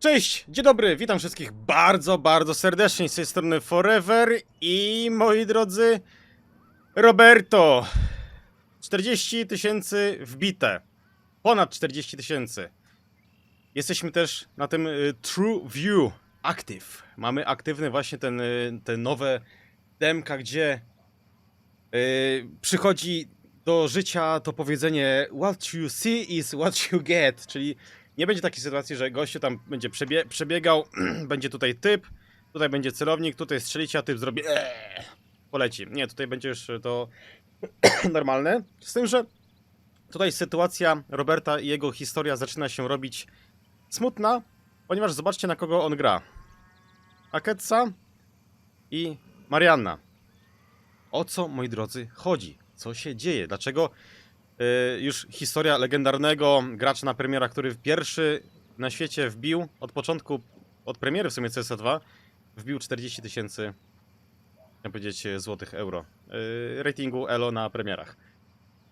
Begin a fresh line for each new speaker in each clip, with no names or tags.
Cześć, dzień dobry, witam wszystkich bardzo, bardzo serdecznie z tej strony Forever i moi drodzy, Roberto. 40 tysięcy wbite. Ponad 40 tysięcy. Jesteśmy też na tym y, True View Active. Mamy aktywny właśnie ten, y, te nowe demka, gdzie y, przychodzi do życia to powiedzenie What you see is what you get, czyli nie będzie takiej sytuacji, że gościu tam będzie przebie przebiegał, będzie tutaj typ, tutaj będzie celownik, tutaj strzelicie, a typ zrobi eee, poleci. Nie, tutaj będzie już to normalne. Z tym, że tutaj sytuacja Roberta i jego historia zaczyna się robić smutna, ponieważ zobaczcie na kogo on gra. Aketsa i Marianna. O co, moi drodzy, chodzi? Co się dzieje? Dlaczego już historia legendarnego gracza na premierach, który pierwszy na świecie wbił od początku, od premiery w sumie CS2, wbił 40 tysięcy, chciałem powiedzieć, złotych euro y, ratingu ELO na premierach.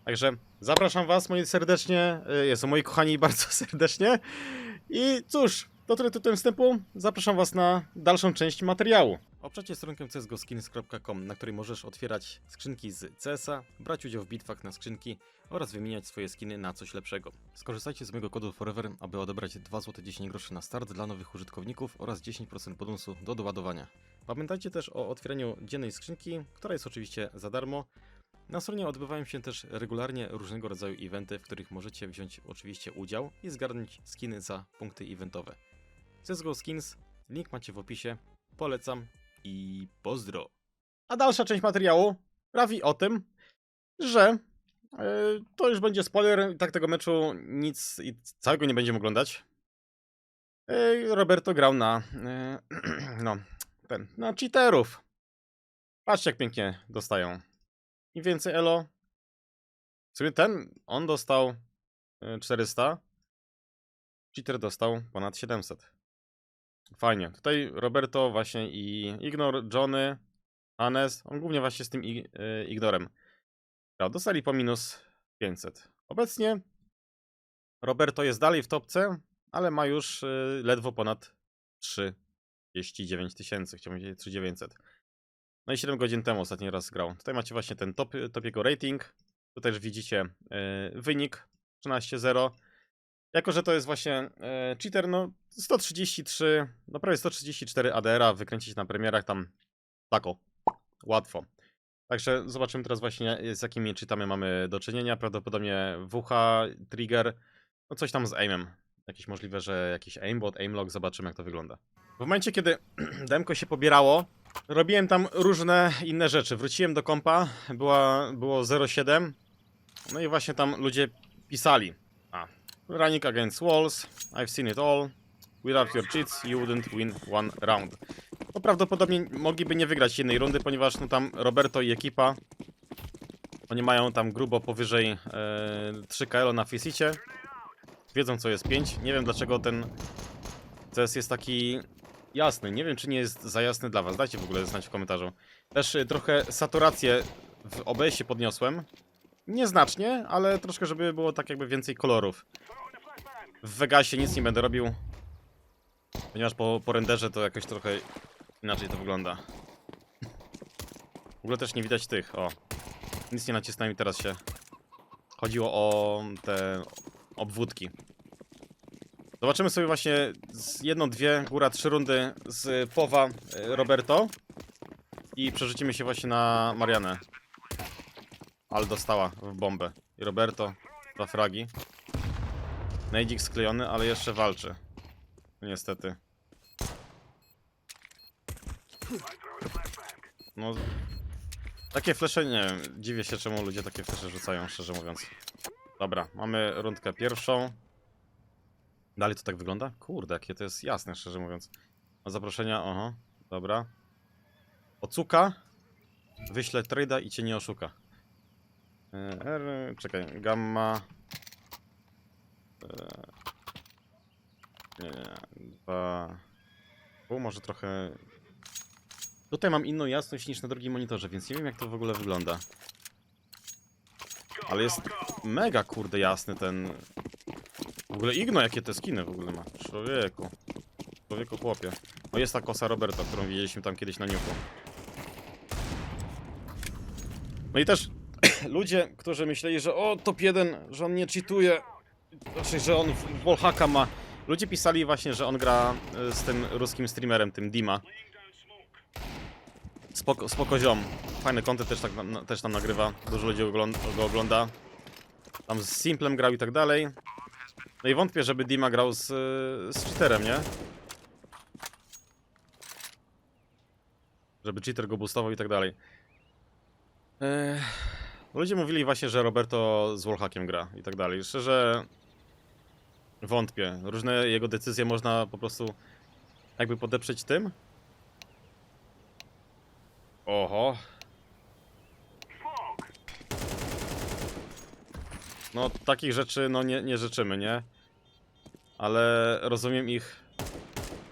Także zapraszam was moi serdecznie, y, jest moi kochani bardzo serdecznie i cóż, to tyle tytułem wstępu, zapraszam was na dalszą część materiału. Oprzecie stronkę csgoskins.com, na której możesz otwierać skrzynki z CS-a, brać udział w bitwach na skrzynki oraz wymieniać swoje skiny na coś lepszego. Skorzystajcie z mojego kodu FOREVER, aby odebrać 2 zł 10 groszy na start dla nowych użytkowników oraz 10% bonusu do doładowania. Pamiętajcie też o otwieraniu dziennej skrzynki, która jest oczywiście za darmo. Na stronie odbywają się też regularnie różnego rodzaju eventy, w których możecie wziąć oczywiście udział i zgarnąć skiny za punkty eventowe. CSGO Skins, link macie w opisie, polecam i pozdro. A dalsza część materiału prawi o tym, że yy, to już będzie spoiler, i tak tego meczu nic i całego nie będziemy oglądać. Yy, Roberto grał na, yy, no, ten, na cheaterów. Patrzcie jak pięknie dostają. Im więcej elo. W sumie ten, on dostał yy, 400. Cheater dostał ponad 700. Fajnie. Tutaj Roberto właśnie i Ignor, Johnny, Hannes, on głównie właśnie z tym y, Ignorem. Dostali po minus 500. Obecnie Roberto jest dalej w topce, ale ma już y, ledwo ponad 39 tysięcy, chciałbym powiedzieć 3900. No i 7 godzin temu ostatni raz grał. Tutaj macie właśnie ten top, top jego rating. Tutaj też widzicie y, wynik 13-0. Jako, że to jest właśnie e, cheater, no 133, no prawie 134 ADR-a wykręcić na premierach tam tako, łatwo. Także zobaczymy teraz właśnie z jakimi cheatami mamy do czynienia. Prawdopodobnie WH, Trigger, no coś tam z aimem. Jakieś możliwe, że jakiś aimbot, aimlock, zobaczymy jak to wygląda. W momencie, kiedy demko się pobierało, robiłem tam różne inne rzeczy. Wróciłem do kompa, była, było 07, no i właśnie tam ludzie pisali. Running against walls, I've seen it all. Without your cheats, you wouldn't win one round. To prawdopodobnie mogliby nie wygrać jednej rundy, ponieważ no tam Roberto i ekipa oni mają tam grubo powyżej e, 3 KL na Facicie. Wiedzą co jest 5. Nie wiem dlaczego ten CS jest taki jasny. Nie wiem czy nie jest za jasny dla was. Dajcie w ogóle znać w komentarzu. Też e, trochę saturację w OBS-ie podniosłem. Nieznacznie, ale troszkę, żeby było tak jakby więcej kolorów. W Vegasie nic nie będę robił, ponieważ po, po renderze to jakoś trochę inaczej to wygląda. W ogóle też nie widać tych, o. Nic nie nacisnąłem i teraz się... Chodziło o te obwódki. Zobaczymy sobie właśnie z jedną, dwie, góra trzy rundy z Powa y, Roberto. I przerzucimy się właśnie na Marianę. Ale dostała w bombę. I Roberto, dwa fragi. Nejdzik sklejony, ale jeszcze walczy. Niestety. No. Takie flesze, nie wiem, dziwię się czemu ludzie takie flesze rzucają, szczerze mówiąc. Dobra, mamy rundkę pierwszą. Dalej to tak wygląda? Kurde, jakie to jest jasne, szczerze mówiąc. A zaproszenia, oho, dobra. Ocuka. Wyślę trade'a i cię nie oszuka. E, R, czekaj, gamma. Nie, nie, dwa. U, może trochę. Tutaj mam inną jasność niż na drugim monitorze, więc nie wiem jak to w ogóle wygląda. Ale jest mega kurde jasny ten. W ogóle Igno, jakie te skiny w ogóle ma. Człowieku. Człowieku chłopie. No jest ta kosa Roberta, którą widzieliśmy tam kiedyś na niuku. No i też ludzie, którzy myśleli, że o, top 1, że on nie cheatuje, znaczy, że on wallhacka ma. Ludzie pisali właśnie, że on gra y, z tym ruskim streamerem, tym Dima. Spoko, spoko ziom. Fajny content też, tak, na- też tam nagrywa. Dużo ludzi ogląda, go ogląda. Tam z Simplem grał i tak dalej. No i wątpię, żeby Dima grał z, y, z cheaterem, nie? Żeby cheater go boostował i tak dalej. Ech, ludzie mówili właśnie, że Roberto z wallhackiem gra i tak dalej. Szczerze wątpię. Różne jego decyzje można po prostu jakby podeprzeć tym. Oho. No takich rzeczy no nie, nie życzymy, nie? Ale rozumiem ich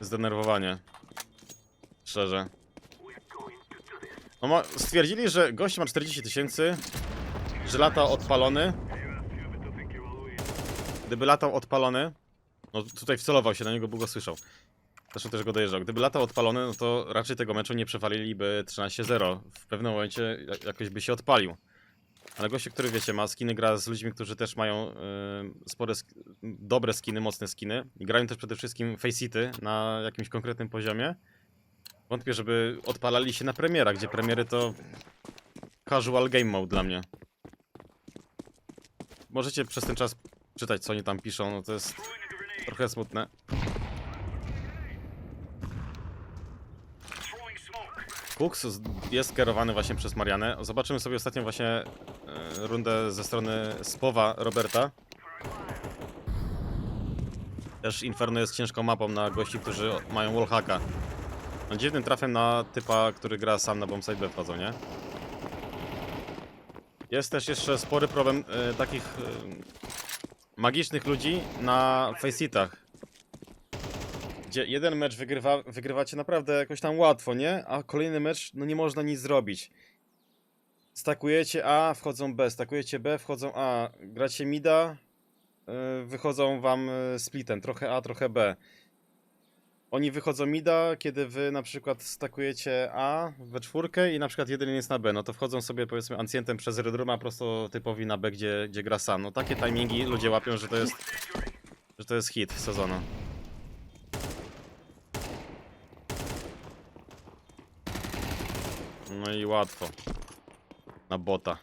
zdenerwowanie. Szczerze. No ma, stwierdzili, że gość ma 40 tysięcy, że lata odpalony. Gdyby latał odpalony, no tutaj wcelował się na niego, bo go słyszał. Zresztą też go dojeżdżał. Gdyby latał odpalony, no to raczej tego meczu nie przewaliliby 13-0. W pewnym momencie jak- jakoś by się odpalił. Ale goście, który wiecie, ma skiny, gra z ludźmi, którzy też mają y, spore, sk- dobre skiny, mocne skiny. I grają też przede wszystkim faceity na jakimś konkretnym poziomie. Wątpię, żeby odpalali się na premiera, gdzie premiery to casual game mode dla mnie. Możecie przez ten czas czytać, co oni tam piszą, no to jest trochę smutne. Z- jest kierowany właśnie przez Marianę. Zobaczymy sobie ostatnią właśnie e, rundę ze strony Spowa Roberta. Też Inferno jest ciężką mapą na gości, którzy mają wallhacka. No, dziwnym trafem na typa, który gra sam na bombsite B wchodzą, nie? Jest też jeszcze spory problem e, takich e, magicznych ludzi na faceitach. Gdzie jeden mecz wygrywa, wygrywacie naprawdę jakoś tam łatwo, nie? A kolejny mecz, no nie można nic zrobić. Stakujecie A, wchodzą B, stakujecie B, wchodzą A. Gracie mida, e, wychodzą wam e, splitem, trochę A, trochę B. Oni wychodzą mida, kiedy wy na przykład stakujecie A we czwórkę i na przykład jeden jest na B, no to wchodzą sobie powiedzmy ancjentem przez Red Rooma prosto typowi na B, gdzie, gdzie gra sam. No takie timingi ludzie łapią, że to jest, że to jest hit sezonu. No i łatwo. Na bota.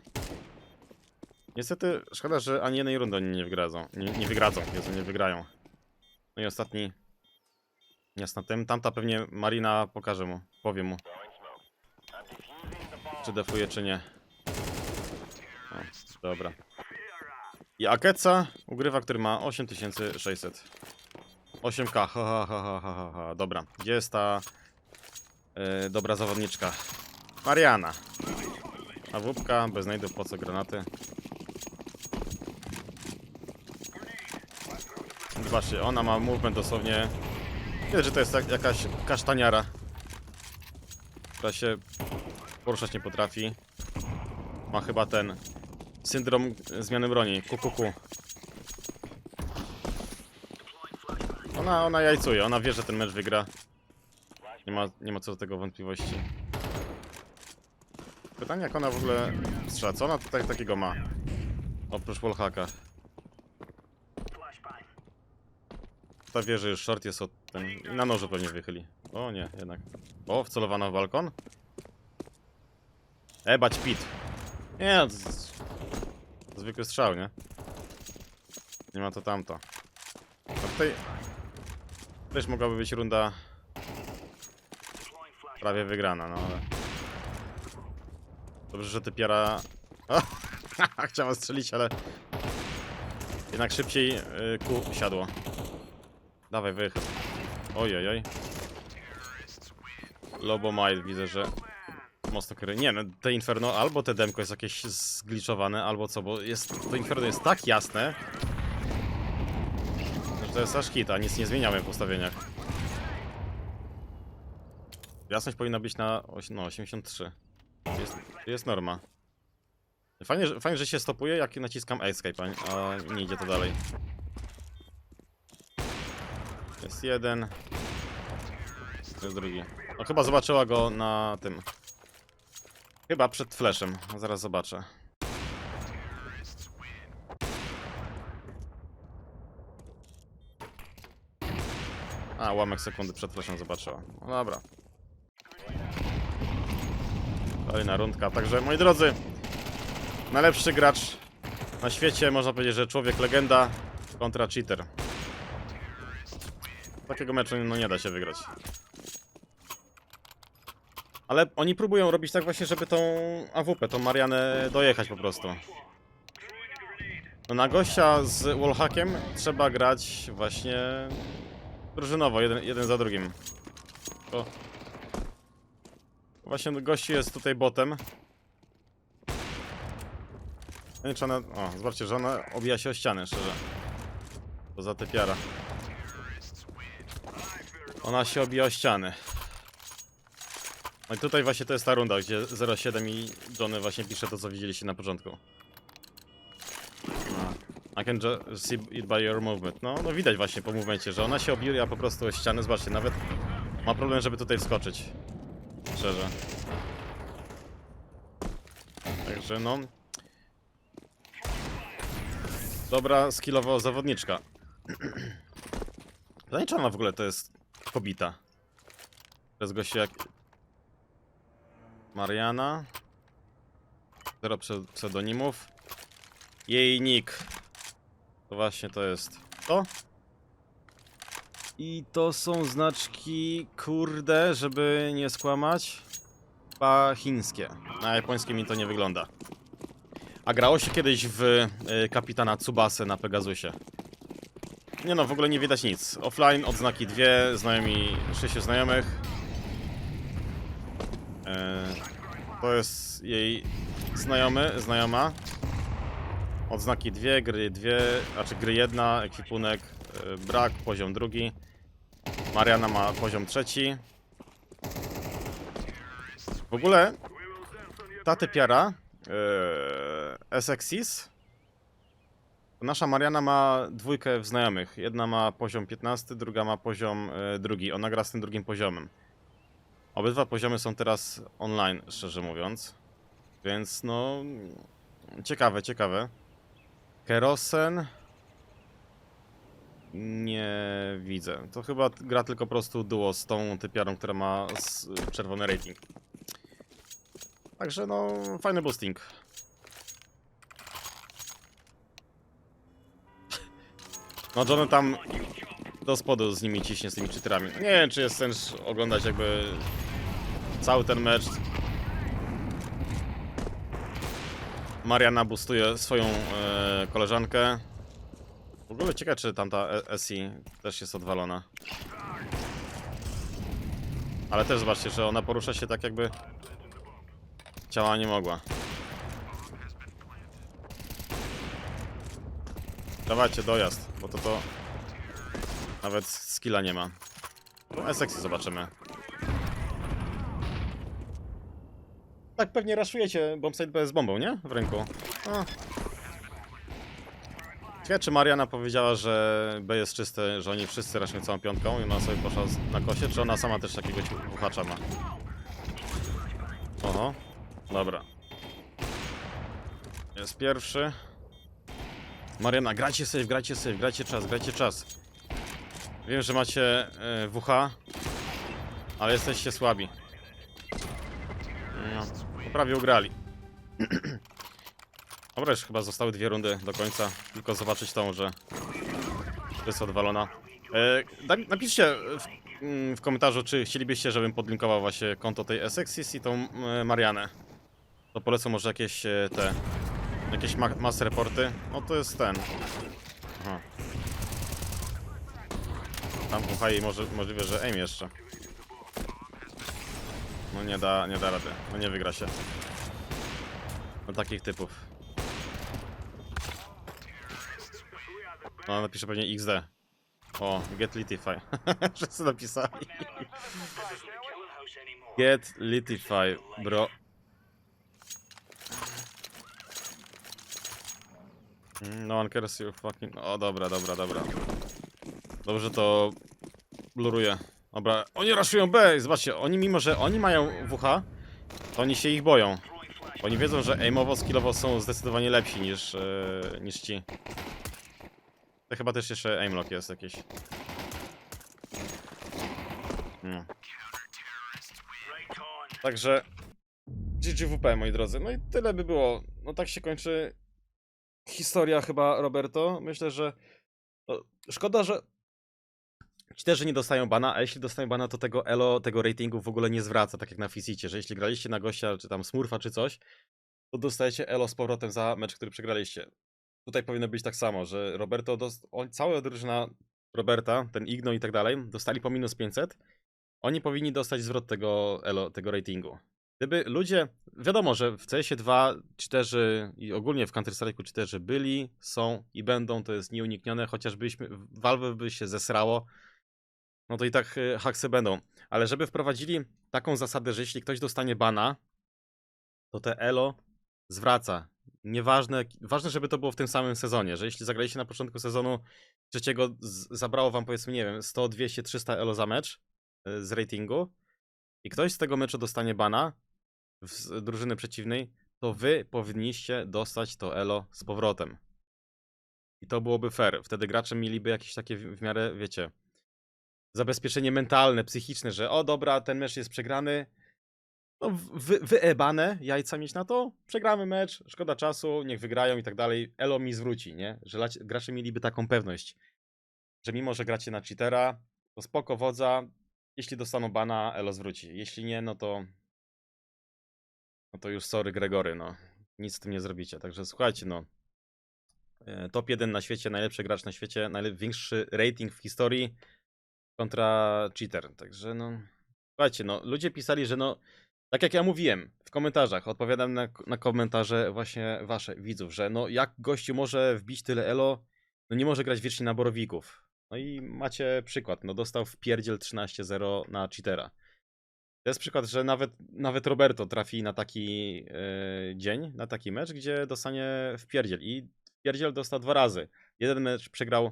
Niestety szkoda, że ani jednej rundy oni nie wygradzą. Nie, nie wygradzą, Jezu, nie wygrają. No i ostatni Jasna, tym, tamta pewnie Marina pokaże mu, powie mu. Czy defuje, czy nie. O, dobra. I Akeca ugrywa, który ma 8600. 8k, ha, ha, ha, ha, ha, ha. Dobra, gdzie jest ta yy, dobra zawodniczka? Mariana. A wódka, bez po co granaty? Zobaczcie, ona ma movement dosłownie Widać, że to jest jak, jakaś kasztaniara, która się poruszać nie potrafi. Ma chyba ten syndrom zmiany broni. Kukuku. Ona, ona jajcuje, ona wie, że ten mecz wygra. Nie ma, nie ma co do tego wątpliwości. Pytanie, jak ona w ogóle strzela. Co ona tutaj takiego ma? Oprócz wallhacka. Ta wie, że już short jest od ten. Na nożu pewnie wychyli. O nie, jednak. O, wcelowano w balkon. Ebać pit. Nie, no, to z- zwykły strzał, nie? Nie ma to tamto. A tutaj też mogłaby być runda prawie wygrana, no ale... Dobrze, że ty piara... O, chciała strzelić, ale... Jednak szybciej y, ku siadło. Dawaj, wychyl. Ojej, oj. Lobo Might widzę, że mocno kry. Nie, no te Inferno albo te demko jest jakieś zgliczowane, albo co, bo jest, to Inferno jest tak jasne, że to jest aż hit, a nic nie zmieniamy w ustawieniach. Jasność powinna być na no, 83. To Jest, jest norma. Fajnie, że, fajnie, że się stopuje, jak naciskam escape, a nie idzie to dalej. Jest jeden. To jest drugi. No chyba zobaczyła go na tym. Chyba przed flashem. Zaraz zobaczę. A, łamek sekundy przed flashem zobaczyła. No dobra. Kolejna rundka. Także, moi drodzy, najlepszy gracz na świecie, można powiedzieć, że człowiek legenda kontra cheater. Takiego meczu no, nie da się wygrać. Ale oni próbują robić tak właśnie, żeby tą AWP, tą Marianę dojechać po prostu. No na gościa z wallhackiem trzeba grać właśnie drużynowo, jeden, jeden za drugim. To... Właśnie gościu jest tutaj botem. Nie wiem, czy ona... O, zobaczcie, że ona obija się o ścianę, szczerze. Za te piara. Ona się obija o ściany. No i tutaj właśnie to jest ta runda, gdzie 07 i Johnny właśnie pisze to, co widzieliście na początku. I can just see it by your movement. No, no widać właśnie po movemencie, że ona się obija po prostu o ściany. Zobaczcie, nawet ma problem, żeby tutaj wskoczyć. Szczerze. Także no... Dobra skillowo zawodniczka. Pytanie, czy ona w ogóle to jest kobita? To jest gościu jak... Mariana. Zero pse- pseudonimów. Jej nick. To właśnie to jest. To? I to są znaczki, kurde, żeby nie skłamać. Chyba chińskie. Na japońskim mi to nie wygląda. A grało się kiedyś w y, kapitana Tsubasę na Pegasusie. Nie no, w ogóle nie widać nic. Offline, odznaki dwie, znajomi, sześciu znajomych. E, to jest jej znajomy, znajoma. Odznaki dwie, gry dwie, znaczy gry jedna, ekwipunek, e, brak, poziom drugi. Mariana ma poziom trzeci. W ogóle ta typiara e, SXIS Nasza Mariana ma dwójkę w znajomych. Jedna ma poziom 15, druga ma poziom e, drugi. Ona gra z tym drugim poziomem. Obydwa poziomy są teraz online, szczerze mówiąc. Więc no... Ciekawe, ciekawe. Kerosen... Nie widzę. To chyba gra tylko po prostu duo z tą typiarą, która ma czerwony rating. Także no, fajny boosting. No tam do spodu z nimi ciśnie, z tymi cheaterami. Nie wiem, czy jest sens oglądać jakby cały ten mecz. Mariana boostuje swoją e, koleżankę. W ogóle ciekawe, czy tamta E- SI też jest odwalona. Ale też zobaczcie, że ona porusza się tak jakby ciała nie mogła. Dawajcie dojazd, bo to to nawet skilla nie ma. No, SX zobaczymy. Tak pewnie raszujecie bombsite bez bombą, nie? W ręku. O. Ciekawe, czy Mariana powiedziała, że B jest czyste, że oni wszyscy raszują całą piątką i ona sobie poszła z- na kosie, czy ona sama też takiego ci- ma? Oho, dobra. Jest pierwszy. Mariana, grajcie safe, grajcie safe, grajcie czas, grajcie czas. Wiem, że macie e, WH, ale jesteście słabi. No, prawie ugrali. Dobra, już chyba zostały dwie rundy do końca. Tylko zobaczyć tą, że jest odwalona. E, napiszcie w, mm, w komentarzu, czy chcielibyście, żebym podlinkował właśnie konto tej SXIS i tą e, Marianę. To polecą może jakieś e, te Jakieś ma mass reporty? No to jest ten. Aha. Tam uchaj może, możliwe, że aim jeszcze. No nie da, nie da rady. No nie wygra się. No takich typów. No napiszę pewnie XD. O, get litify. Wszyscy napisali. Get litify, bro. No one cares you fucking... O, dobra, dobra, dobra. Dobrze to bluruje. Dobra, oni raszują B, zobaczcie, oni mimo, że oni mają WH, to oni się ich boją. Bo Oni wiedzą, że aimowo, skillowo są zdecydowanie lepsi niż, e, niż ci. To chyba też jeszcze aimlock jest jakiś. No. Także GGWP, moi drodzy. No i tyle by było. No tak się kończy historia chyba, Roberto. Myślę, że no, szkoda, że ci też nie dostają bana, a jeśli dostają bana, to tego elo, tego ratingu w ogóle nie zwraca, tak jak na Fizicie, że jeśli graliście na gościa, czy tam smurfa, czy coś, to dostajecie elo z powrotem za mecz, który przegraliście. Tutaj powinno być tak samo, że Roberto, dos- on, cała drużyna Roberta, ten Igno i tak dalej, dostali po minus 500, oni powinni dostać zwrot tego elo, tego ratingu. Gdyby ludzie, wiadomo, że w CS-ie 2 cheaterzy i ogólnie w Counter-Strike'u cheaterzy byli, są i będą, to jest nieuniknione, chociażbyśmy, Valve by się zesrało, no to i tak y, haksy będą. Ale żeby wprowadzili taką zasadę, że jeśli ktoś dostanie bana, to te elo zwraca. Nieważne, ważne, żeby to było w tym samym sezonie, że jeśli zagraliście na początku sezonu trzeciego, zabrało wam powiedzmy, nie wiem, 100, 200, 300 elo za mecz y, z ratingu i ktoś z tego meczu dostanie bana z drużyny przeciwnej, to wy powinniście dostać to elo z powrotem. I to byłoby fair. Wtedy gracze mieliby jakieś takie w miarę, wiecie, zabezpieczenie mentalne, psychiczne, że o dobra, ten mecz jest przegrany. No, wy, wyebane jajca mieć na to, przegramy mecz, szkoda czasu, niech wygrają i tak dalej. Elo mi zwróci, nie? Że gracze mieliby taką pewność, że mimo, że gracie na cheatera, to spoko wodza, jeśli dostaną bana, Elo zwróci. Jeśli nie, no to no to już sorry Gregory, no. Nic z tym nie zrobicie. Także słuchajcie, no. E, Top 1 na świecie, najlepszy gracz na świecie, największy rating w historii kontra cheater. Także no. Słuchajcie, no. Ludzie pisali, że no. Tak jak ja mówiłem w komentarzach, odpowiadam na, na komentarze właśnie wasze widzów, że no jak gościu może wbić tyle elo, no nie może grać wiecznie na borowików. No i macie przykład, no dostał w pierdziel 13-0 na cheatera. To jest przykład, że nawet, nawet Roberto trafi na taki e, dzień, na taki mecz, gdzie dostanie w pierdziel. I pierdziel dostał dwa razy. Jeden mecz przegrał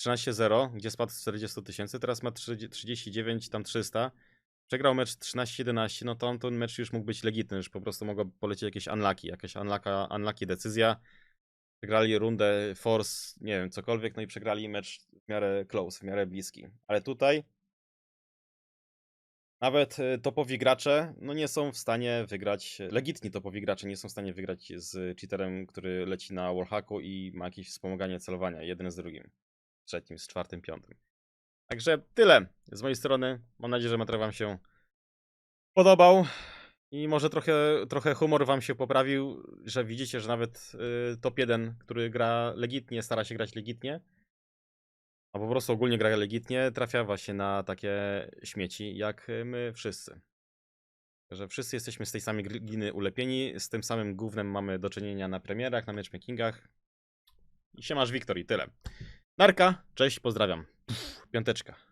13-0, gdzie spadł z 40 tysięcy, teraz ma 30 39, tam 300. Przegrał mecz 13-11, no to on ten mecz już mógł być legitny, już po prostu mogło polecieć jakieś unlucky, jakaś unlucka, unlucky decyzja. Przegrali rundę, force, nie wiem, cokolwiek, no i przegrali mecz w miarę close, w miarę bliski. Ale tutaj nawet y, topowi gracze no nie są w stanie wygrać, legitni topowi gracze nie są w stanie wygrać z cheaterem, który leci na wallhacku i ma jakieś wspomaganie celowania, jeden z drugim, trzecim, z czwartym, piątym. Także tyle z mojej strony. Mam nadzieję, że materiał wam się podobał i może trochę, trochę humor wam się poprawił, że widzicie, że nawet y, top 1, który gra legitnie, stara się grać legitnie, a po prostu ogólnie gra legitnie, trafia właśnie na takie śmieci, jak my wszyscy. Że wszyscy jesteśmy z tej samej gliny ulepieni, z tym samym gównem mamy do czynienia na premierach, na matchmakingach. I się masz Wiktor i tyle. Narka, cześć, pozdrawiam. Piąteczka.